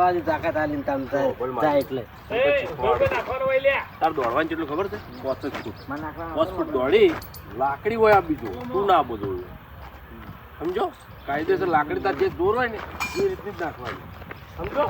જવા દે તાકાત આલીને તમ. જાય. એટલે. તાર દોડવાનું કેટલું ખબર છે? પાંચ જ ફૂટ. પાંચ ફૂટ દોડી લાકડી હોય આ બીજું. તું ના બધું સમજો? કાયદેસર લાકડી તાર જે દોર હોય ને એ રીતની જ નાખવાની. સમજો?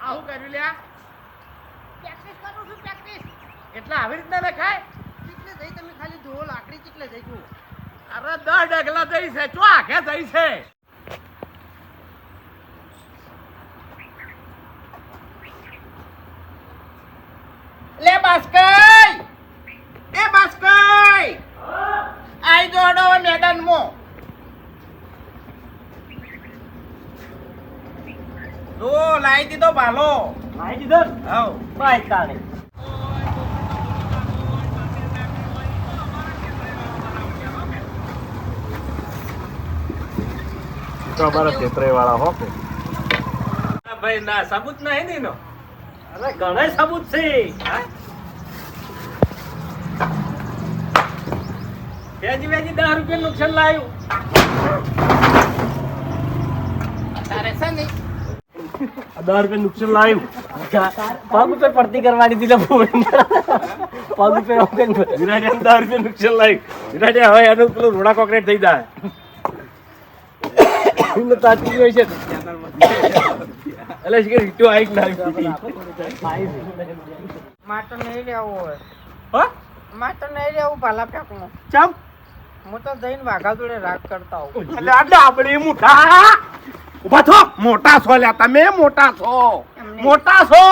આવું કર્યું લ્યા પ્રેક્ટિસ કરું છું પ્રેક્ટિસ એટલે આવી રીતના લખાય ચીકલે જઈ તમે ખાલી ધોવો લાકડી ચીકલે જઈ જુઓ. અરે દસ ડગલા જઈ છે ચો આખે જઈ છે? લે બાસ્કઈ એ બાસ્કઈ આઈ જોડો મેદાન મો જો લાઈ દીધો ભાલો. લાઈ દીધો? હાઉ બાય તાણે. ભાઈ ના સાબુત નહીં ને એનો અરે ઘણા સાબુત છે. વેજી વેજી દસ રૂપિયા નુકસાન લાવ્યું ને? દસ રૂપિયા નુકસાન લાવ્યું પગ ઉપર પડતી કરવાની દીધા. પગ ઉપર દસ રૂપિયા નુકસાન લાવ્યું હવે એનું પેલું રોડા કોકરેટ થઈ જાય. એટલે જઈને વાઘા જોડે રાગ કરતા હોઉં એટલે આટલે આપણે મોટા ઊભા મોટા છો લ્યા તમે મોટા છો મોટા છો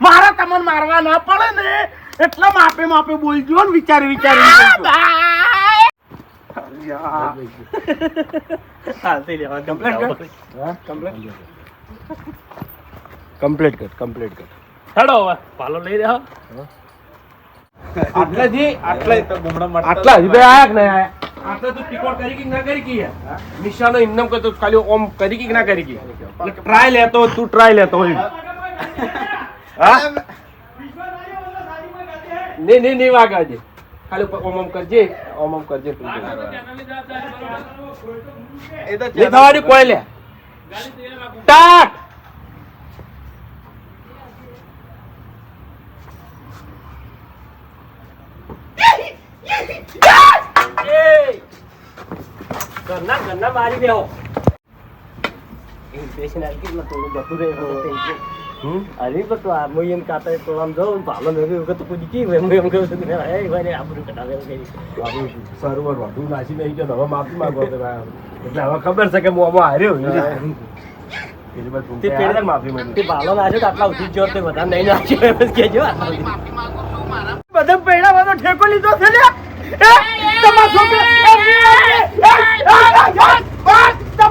મારે તમને મારવા ના પડે ને એટલે માપે માપે બોલજો ને વિચારી વિચારી કમ્પ્લીટ કર. કમ્પ્લીટ કર હેડો હવે પાલો લઈ રહ્યો. આટલા જી આટલા આટલા જી બે આયા કે નહીં આયા? આટલા તું ટીકોટ કરી કે ના કરી કે? યાર નિશાનો ઇન્નમ કરતો ખાલી ઓમ કરી કે ના કરી કે? ટ્રાય લેતો તું ટ્રાય લેતો હોય. હા? નહીં નહીં નહીં વાગાજે ખાલી ઓમ ઓમ કરજે ઓમ ઓમ કરજે તું એ થવાની કોઈ લે. ટાટ ઘરના ઘરના મારી બેહો. ઇન્ફેક્શન આવી ગયું થોડું બધું રહે હમ અરે પણ તો આ હું એમ કાતર તો આમ જાઉં ભાલો મેં વખત પૂછી કી એમ એમ કહું છું હે ભાઈ આબરૂ કટાવે એમ કરી આપણું સર્વર વધુ નાસી નહીં ગયો હવે માફી માંગો તો. એટલે હવે ખબર છે કે હું આમાં હાર્યો તે કઈ પેલા માફી માંગુ તે ભાલો નાખ્યો તો આટલા ઉઠી જ તે બધા નહીં નાખ્યો એમ જ કહેજો. બધા પૈડા બધો ઠેકો લીધો છે એ તમારા છોકરા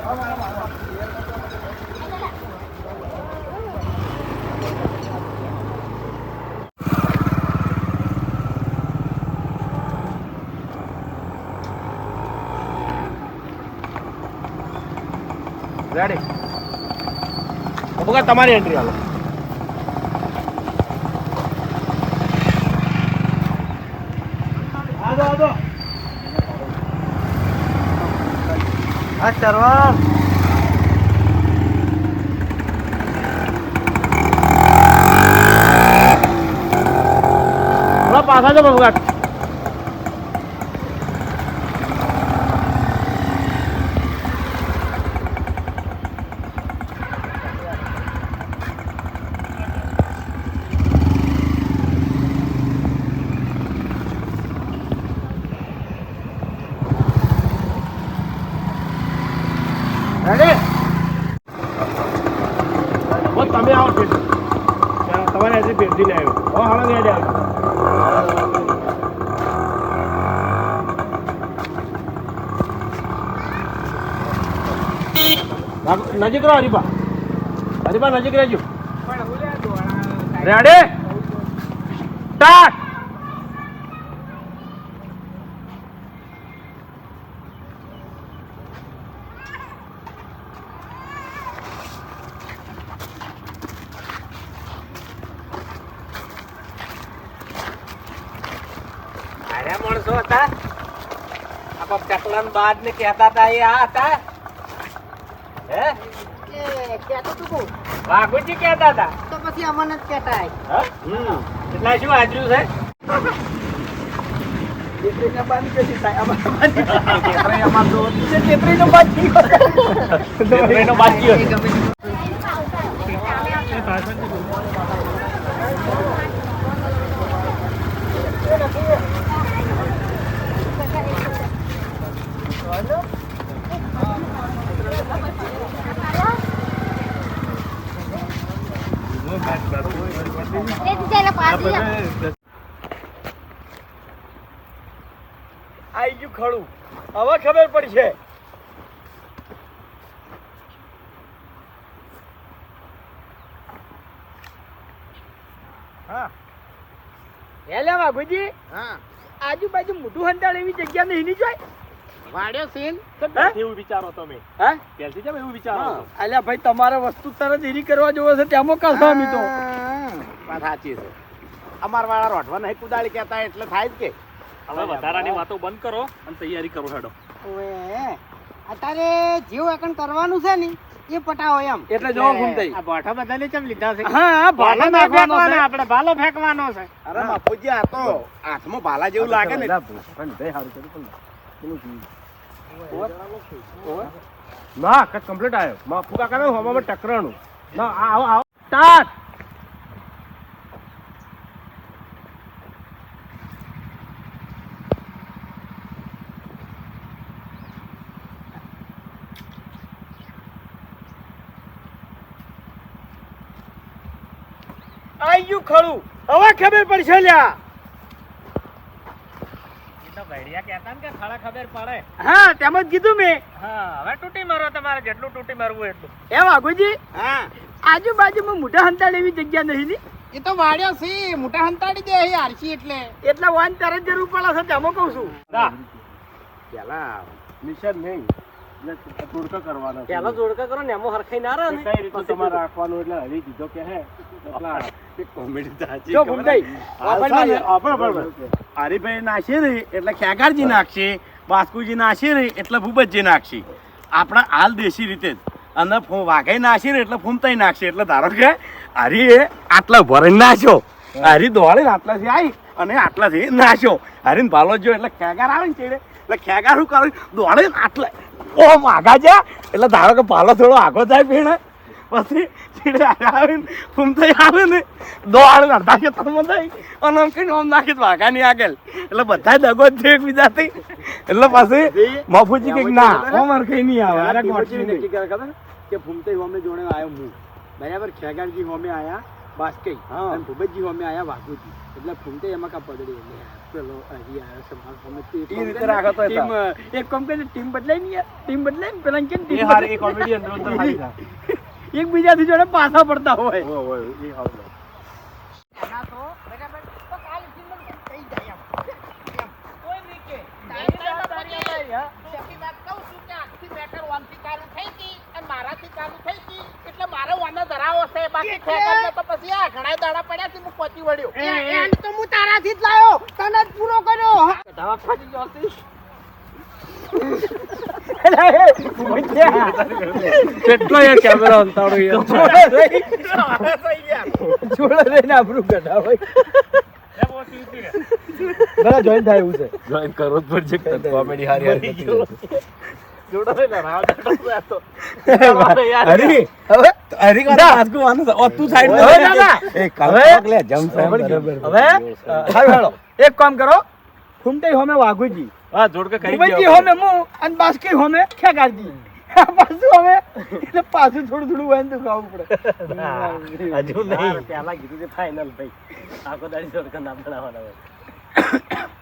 ચાલુ હજુ તો એજન્સી નહીં આવું તને જા એજન્સી નહીં આવું તને રેડી બગા તમારી એન્ટ્રી હાલો થોડા પાછા જો બગા રેડી બસ તમે આવો છે તમારે એન્ટ્રી ભેજી ને આવ્યો હો હાલો રેડી આવ્યો રાગ- નજીક રહો હરીફા. હરીફા નજીક રહેજો. રેડી? સ્ટાર્ટ! માણસો હતા. આ ચકલન બાદ ને કહેતા હતા એ આ હતા. વાઘુજી કહેતા હતા. તો પછી અમને જ કહેતા? એટલે શું હાજરું છે? એનો નો હતો. આઈ ગયું ખડું હવે ખબર પડશે હા હેલે બાબુજી હા આજુબાજુ મોઢું હંતાળ એવી જગ્યા નહીં ની જોઈ વાડ્યો સીન? એવું વિચારો તમે? હા? પહેલથી કેમ એવું વિચારો અલ્યા ભાઈ તમારે વસ્તુ તરત કરવા જોવો છે ત્યાં તો. વાત સાચી છે. અમાર વાળા રોઢવા નહીં કુદાળી કહેતા એટલે થાય જ કે. હવે વધારાની વાતો બંધ કરો અને તૈયારી કરો હેડો. ઓએ અત્યારે જેવું એકણ કરવાનું છે ને એ પટાવો એમ. એટલે જો ઘૂમતાઈ આ બોઠા બધાને ચમ લીધા છે? હા ભાલો નાખવાનો છે. આપણે ભાલો ફેંકવાનો છે. અરે બાપુજી આ તો હાથમાં ભાલા જેવું લાગે ને. ના કમ્પ્લીટ આવ્યો બાપુ કાકા ને હવામાં ટકરાણું. ના આવો આવો. સ્ટાર્ટ! ગયું ખરું. હવે ખબર પડશે લ્યા. હા તેમ જ કીધું મેં. હવે તૂટી મારો તમારે જેટલું તૂટી મારવું એટલું. એ વાઘુજી હા. આજુબાજુમાં મોઢા હંતાળ એવી જગ્યા નહીં ની? એ તો વાડ્યો છે મોટા હંતાડી દે અહીં આરસી એટલે. એટલે વાન તારે જરૂર પડે છે તેમાં કહું છું. પેલા નહીં એટલે કરવાનો છે. જોડકા કરો ને એમાં હરખાઈ ના રહે કઈ રીતનું તમારે રાખવાનું એટલે હરી દીધો કે હે એટલા હરીભાઈ નાખી રહી એટલે ખેગારજી નાખશે બાસ્કુજી નાખી રહી એટલે ભૂપતજી નાખશે. આપણા હાલ દેશી રીતે જ. અને વાઘાઈ નાખી રહી એટલે ફૂમતાઈ નાખશે. એટલે ધારો કે હરી એ આટલા ભરીને નાખ્યો હરી દોડીને આટલાથી આવી અને આટલાથી નાખ્યો હરીને ભાલો જો એટલે ખેગાર આવે ને ચેડે એટલે ખેગાર શું કરે? દોડે આટલા ઓમ આગા જા એટલે ધારો કે ભાલો થોડો આગો જાય પીણે. પછી ચીડે આવે ને ફૂમતાઈ આવે ને દોડ અડધા ખેતરમાં થઈ અને આમ કહીને આમ નાખી વાઘાની આગળ એટલે બધા દગો જ છે એકબીજાથી એટલે પછી મફુજી કંઈક ના અમાર કઈ નહીં આવે અરે ગોઠવી નહીં. કે ફૂમતે હોમે જોડે આવ્યો હું બરાબર ખેગારજી હોમે આયા બાસ્કઈ અને ભૂપતજી હોમે આયા વાઘુજી એટલે ફૂમતે એમાં કા પગડી એટલે પેલો હજી આવ્યો છે મારો હોમે કામ રીતે કરે, ટીમ એક કામ કરીને ટીમ બદલાય ને ટીમ બદલાય પેલા કેમ ટીમ હારી કોમેડી અંદર અંદર હારી એકબીજાથી જોડે પાછા પડતા હોય. મારાથી ચાલુ થઈ હતી એટલે મારે વાંધો ધરાવો છે બાકી ખેતર તો પછી આ ઘણા દાડા પડ્યા છે હું પહોંચી વળ્યો. એન્ડ તો હું તારાથી જ લાયો. તને જ પૂરો કર્યો. ધાવા ફાટી ગયો હતી. કેટલો યાર કેમેરા અંતાડો યાર જોડે રહીને આપણું ગઢા હોય. બધા જોઈન થાય એવું છે. જોઈન કરો જ પડશે. કોમેડી હારી હારી નથી જોડો ને રાવ તો. હરી હવે? હરી કા આજકુ વાનું ઓ તું સાઈડ હવે દાદા. એ કાલ હવે- જમ સાહેબ હવે હાલો હાલો. એક કામ કરો. ફૂમતે હોમે વાઘુજી. હા જોડકે કરી ભૂપતજી હોમે હું અને બાસ્કી હોમે ખેગારજી દી પાછું હવે એટલે પાછું થોડું થોડું વાઈન તો ખાવું પડે હજુ નહીં. પેલા કીધું છે ફાઇનલ ભાઈ. આખો દાડી જોડકે ના બનાવવાના હોય.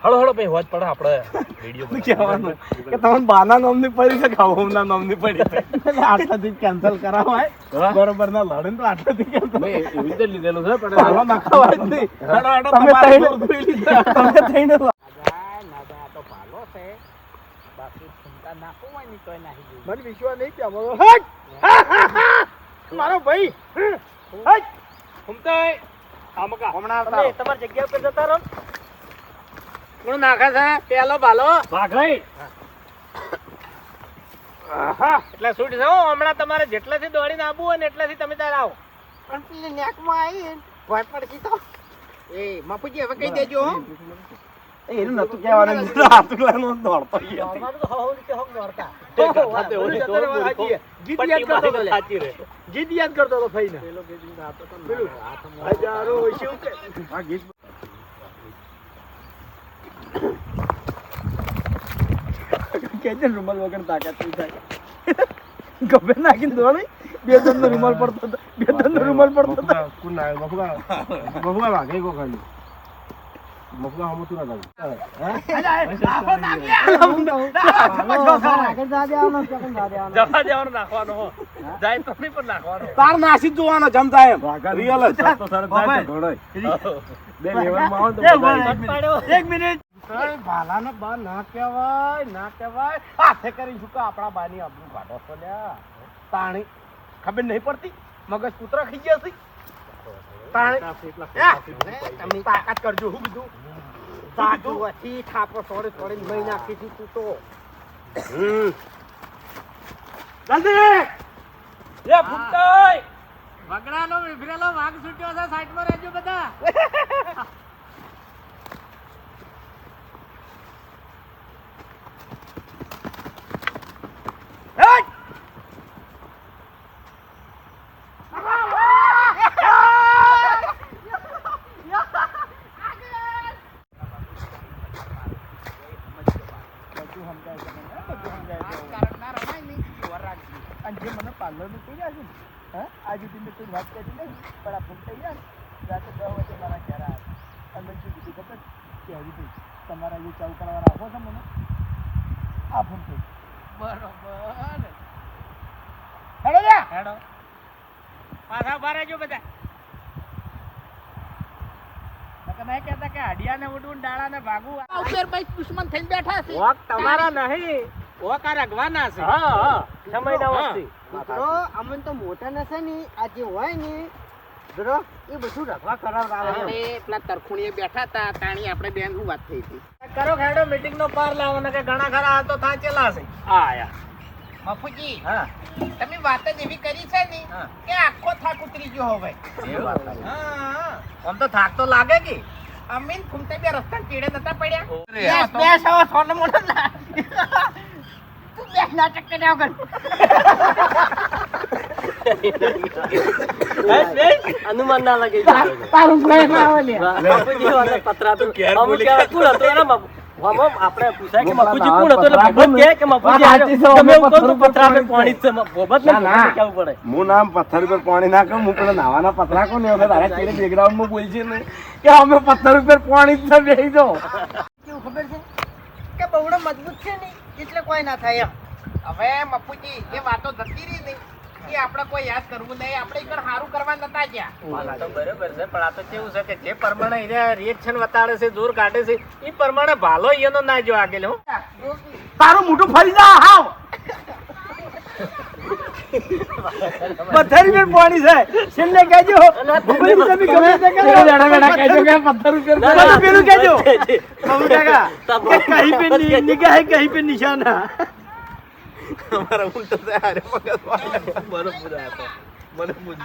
હળો હળો ભાઈ હોજ પડે આપણે. વિડિયો કહેવાનું કે તમને બાના નોમની પડી છે ખાવના નામની પડી છે? આટલાથી કેન્સલ કરાવાય બરોબર ના લડે ને તો આટલાથી. મેં એવી રીતે લીધેલું છે પણ તમે તમારે તો છે. બાકી ચિંતા હોય ને તોય નાખી મને વિશ્વાસ નહીં હટ! મારો ભાઈ! હટ! ઘૂમતાય આમકા હમણાં તમે તમારી જગ્યા ઉપર જતા રહો. કોણ નાખે છે? પેલો ભાલો. ભાગઈ. એટલે શું છે હમણાં તમારે જેટલાથી દોડીને આવવું હોય ને એટલાથી તમે ત્યારે આવો. પણ પેલી નેકમાં આવીને ભોંય પડતી તો. એ મફુજી હવે કહી દેજો એનું નતું કહેવાનું. હાથુલાનો દોડતો ગયો. તો હવ રીતે હવ દોડતા છે. ગીત યાદ કરતો હતો લે. સાચી રે ગીત યાદ કરતો હતો ફઈને પેલું હજારો શિવ કે કેજે રૂમાલ વગર તાકાત નહીં થાય ગભે નાખીને દોડી બે ત્રણ રૂમાલ પડતો હતો બે ત્રણ રૂમાલ પડતો હતો મફુગા મફુગા વાગે કો ખાલી મફુગા હમ તું તો આપણા બાની આપણું કાઢો ખબર નહીં પડતી મગજ કૂતરા ખાઈ ગયા છે તમે તાકાત કરજો શું કીધું સાચું થાપો સોડે સોડે મહી નાખી હતી તું તો. જલ્દી એ ફૂટતાય વગડાનો વિભરેલો વાઘ છૂટ્યો છે સાઈડમાં રહેજો બધા. અને જે મને પાર્લરનું કહી રહ્યા છે ને હા? આજે તમે કોઈ વાત કરી નહીં પણ આ ફોન થઈ ગયા રાતે દસ વાગે મારા ઘેર આવ્યા. અને શું કીધું ખબર કે ભાઈ તમારા જે ચાલુ કરવાના આપો છો મને આ ફોન થઈ બરોબર. હેડો હેડો. પાછા ઊભા જો બધા. નહીં કહેતા કે હાડિયાને ઉડવું ને ડાળાને ભાગવું. ઉપર ભાઈ દુશ્મન થઈને બેઠા છે. તમારા નહીં. ઓક આ છે. હા હા. સમયના વસ્તી. મિત્રો અમને તો મોટા નશે ને આ જે હોય ને એ બધું રખવા કરાવડાવે પેલા તરખુણીએ બેઠા હતા તાણી આપણે બેન હું વાત થઈ હતી? કરો ખેડો મીટિંગ નો પાર લાવો ને કે ઘણા ખરા તો થાય ચેલા છે. આયા મફુજી હા. તમે વાત જ એવી કરી છે ને કે આખો થાક ઉતરી ગયો હવે. હા આમ તો થાક તો લાગે કે? અમીન ફૂમતે બે રસ્તા ચીડે નતા પડ્યા? બેસ બેસ હવે સોને મોટો તું નાટક કર્યા વગર અનુમાન ના લાગે તારું ભય ના આવે લે બાપુજી વાળા પતરા તો ઘેર અમુક બોલી કહેવાય, કોણ હતું એના બાપુ? આમ આમ આપણે પૂછાય કે હું મફુજી કોણ હતો એટલે પથરા કહે કે મફુજી વાત આવ્યો. સાચી છે, તમે એવું કહો તો પથ્થર ઉપર પથરા પર પાણી પાણી છે. ભોબત ના, ના. પડે હું નામ પથ્થર ઉપર પાણી ના કહું હું પેલા નાવાના પથરા કોને હવે તારા ચેડે background માં બોલશે ને કે અમે પથ્થર ઉપર પાણી જ બેસી જાઓ. કેવું ખબર છે કે બહુડો મજબૂત છે ને એટલે કોઈ ના થાય એમ. હવે મફુજી એ વાતો જતી રહી નહીં. એ આપણે કોઈ યાદ કરવું નહીં. આપણે ઈકણ સારું કરવા નતા ગયા. વાત તો બરોબર છે પણ આ તો કેવું છે કે જે પ્રમાણે એને રિએક્શન વતાડે છે જોર કાઢે છે એ પ્રમાણે ભાલો એનો ના જો આગળ હો તારું મોઢું ફરી જા હાવ. પથ્થર ઉપર પાણી છે. છેલ્લે કહેજો ભૂગોળી તમે ગમે તે કરો. બેડા બેડા કહેજો કે પથ્થર ઉપર પેલું પેલું કહેજો. બાબુ કાકા કહીં પે નિગાહ કહીં પે નિશાના. અમારા ઉલટો થાય અરે મગજ બરોબર આયા મને મગજ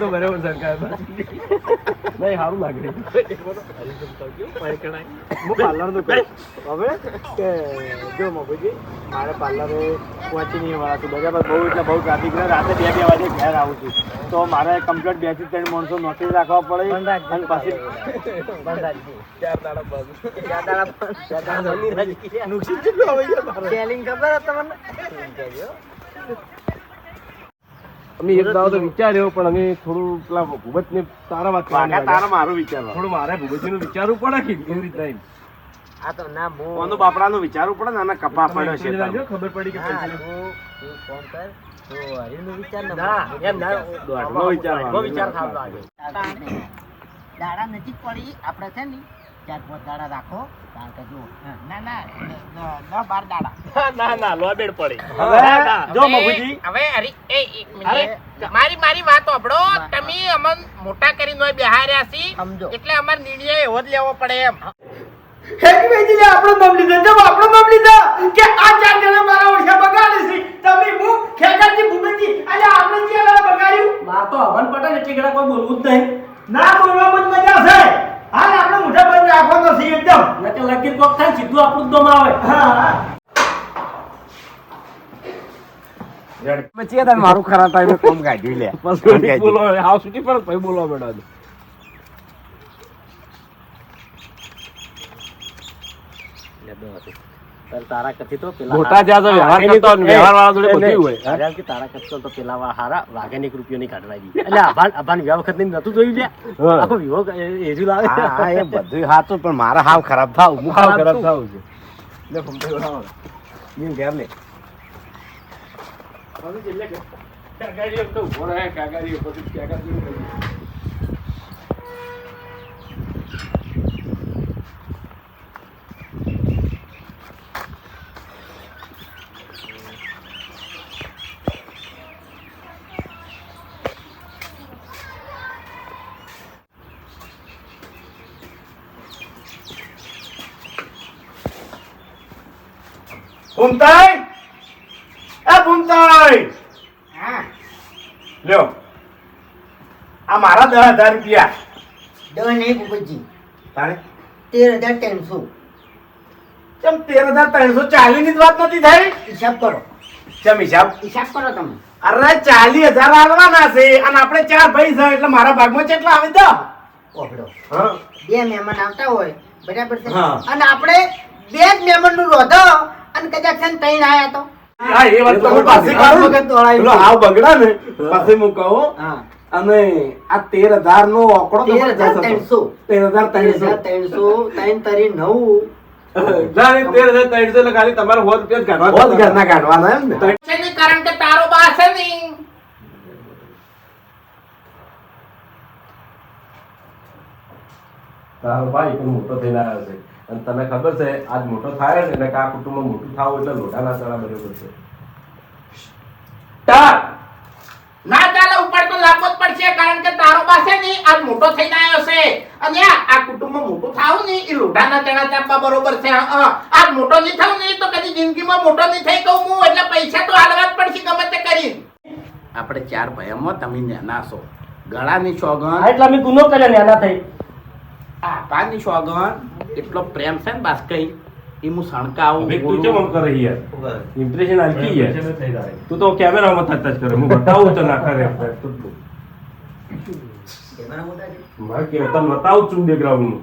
તો બરાબર સરકાર નહીં સારું લાગે. હું પાર્લરનું હવે કે જો મફુજી મારે પાર્લરે પહોંચી નહીં વાળા છું. બરાબર બહુ એટલે બહુ ટ્રાફિક રહે રાતે બે બે વાગે ઘેર આવું છું. તો મારે કમ્પ્લીટ બેથી ત્રણ માણસો નોકરી રાખવા પડે અને પછી નુકસાન કેટલું આવે છે ખબર તમને? અમે એક દાવ તો વિચાર્યો પણ અમે થોડું પેલા ભૂપત ને તારા વાત તારા મારો વિચાર થોડું મારે ભૂપતજી નું વિચારવું પડે કે કેવી રીતના એમ. આ તો ના મો ઓનો બાપડા બાપડાનું વિચારવું પડે ને આના કપા પડ્યો છે ખબર પડી કે પૈસા હું ફોન કર. તો વિચાર ને ના એમ ના દોઢનો વિચારવાનો. વિચાર થાવ લાગે. દાડા નજીક પડી આપણે છે ને ચાર પાંચ દાડા રાખો કારણ કે જો ના ના ન- ન બાર દાડા. ના ના લોબેડ પડે. હવે જો મગુજી હવે અરે એ એક મિનિટ. મારી મારી વાત આપડો તમે અમન મોટા કરીને હોય બેહાર્યા છી સમજો. એટલે અમાર નિર્ણય એવો જ લેવો પડે એમ. હેકી વેચી લે આપણો નામ લીધા. જબ આપણો નામ લીધા કે આ ચાર જણા મારા ઓછા બગાડે છે. તમે હું ખેગાજી ભૂપેજી અલ્યા આપણે જે બગાડ્યું? માર તો હવન પટેલ એટલે એટલી કોઈ બોલવું જ નહીં. ના બોલવામાં જ મજા છે. હાલ આપણે મોઢા બંધ રાખવાનો છે એકદમ. નકે લગીર કોક થાય સીધું આપણું દમ આવે. બચી પછી મારું ખરા ટાઈમે કોમ કાઢ્યું લે. પછી બોલો આવ સુધી પણ પછી બોલવા દો તાર તારા કથી તો પેલા મોટા જ્યાં વ્યવહાર કરતા વ્યવહાર વાળા જોડે બધું હોય, હા? કે તારા કથી તો પેલા હારા વાઘે એક રૂપિયો નહીં કાઢવા દી. એટલે આભાન આભાન વિવાહ વખત નહીં નતું જોયું લે આખો વિવાહ એજુ લાવે. હા હા, એ બધું સાચું પણ મારા હાવ ખરાબ થાવ. હું હાવ ખરાબ થાવ છે. લે ફમતે ઉડાવો. ઈ ઘેર લે. કાકાજી એમ તો ઊભો રહે, કાકાજી પછી કાકાજી ભૂમતાઈ? એ ભૂમતાઈ! હા. લ્યો. આ મારા દસ હજાર રૂપિયા. દસ નહીં ભૂપતજી તારે? તેર હજાર ત્રણસો. ચમ તેર હજાર ત્રણસો ચાલીસની જ વાત નથી થઈ? હિસાબ કરો. ચમ હિસાબ? હિસાબ કરો તમે. અરે ચાલીસ હજાર આવવાના છે અને આપણે ચાર ભાઈ છે એટલે મારા ભાગમાં કેટલા આવે તો ઓફડો હા. બે મહેમાન આવતા હોય બરાબર છે? અને આપણે બે જ મહેમાનનું રોધો. અને કદાચ છે ને ત્રણ આયા તો. હા એ વાત તો હું પાછી કરું પેલો હાવ બગડા ને પાછી હું કહું. અને આ તેર હજાર નો આંકડો તેર હજાર ત્રણસો. તેર હજાર ત્રણસો. ત્રણસો ત્રણ તરી નવ. કારણ કે તારો બા નહીં તારો ભાઈ પણ મોટો થઈને આવ્યો છે. અને તને ખબર છે આજ મોટો થાય ને એટલે આ કુટુંબમાં મોટું થાવ એટલે લોટાના ચણા બરોબર છે સ્ટાર્ટ ના ચાલે ઉપર તો લાવવો જ પડશે કારણ કે તારો પાસે નહીં આજ મોટો થઈને આવ્યો છે. અને આ આ કુટુંબમાં મોટું થાવું નહીં એ લોઢાના ચણા ચાપવા બરોબર છે. આજ મોટો નહીં થાવ નહીં તો કદી જિંદગીમાં મોટો નહીં થઈ કહું હું એટલે પૈસા તો હાલવા જ પડશે ગમે તે કરી. આપણે ચાર ભાઈઓમાં તમે છો. ગળાની છો હા, એટલે અમે ગુનો કર્યો નાના થઈ. આપાની સોગન એટલો પ્રેમ છે ને બાસ્કઈ એ હું સણકાવું હવે તું કેમ કરે યાર? ઇમ્પ્રેશન આલકી યાર. તું તો કેમેરામાં થતા જ કરે. હું બતાવું તો ના કરે. મારે કે તને બતાવું છું બેકગ્રાઉન્ડનું